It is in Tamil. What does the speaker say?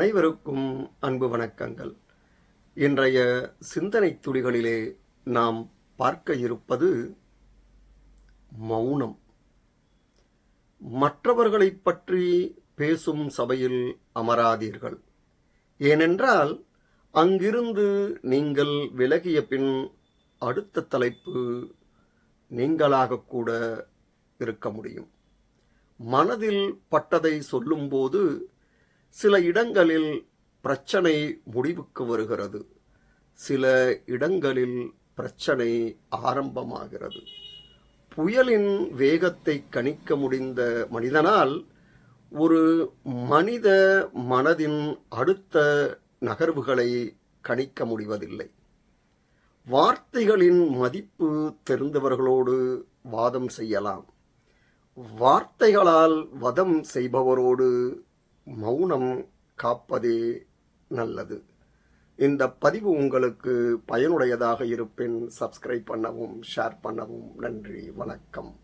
அனைவருக்கும் அன்பு வணக்கங்கள். இன்றைய சிந்தனை துளிகளிலே நாம் பார்க்க இருப்பது மௌனம். மற்றவர்களைப் பற்றி பேசும் சபையில் அமராதீர்கள். ஏனென்றால் அங்கிருந்து நீங்கள் விலகிய பின் அடுத்த தலைப்பு நீங்களாக கூட இருக்க முடியும். மனதில் பட்டதை சொல்லும்போது சில இடங்களில் பிரச்சனை முடிவுக்கு வருகிறது. சில இடங்களில் பிரச்சனை ஆரம்பமாகிறது. புயலின் வேகத்தை கணிக்க முடிந்த மனிதனால் ஒரு மனித மனதின் அடுத்த நகர்வுகளை கணிக்க முடிவதில்லை. வார்த்தைகளின் மதிப்பு தெரிந்தவர்களோடு வாதம் செய்யலாம். வார்த்தைகளால் வதம் செய்பவரோடு மௌனம் காப்பதே நல்லது. இந்த பதிவு உங்களுக்கு பயனுடையதாக இருப்பின் சப்ஸ்கிரைப் பண்ணவும் ஷேர் பண்ணவும் நன்றி வணக்கம்.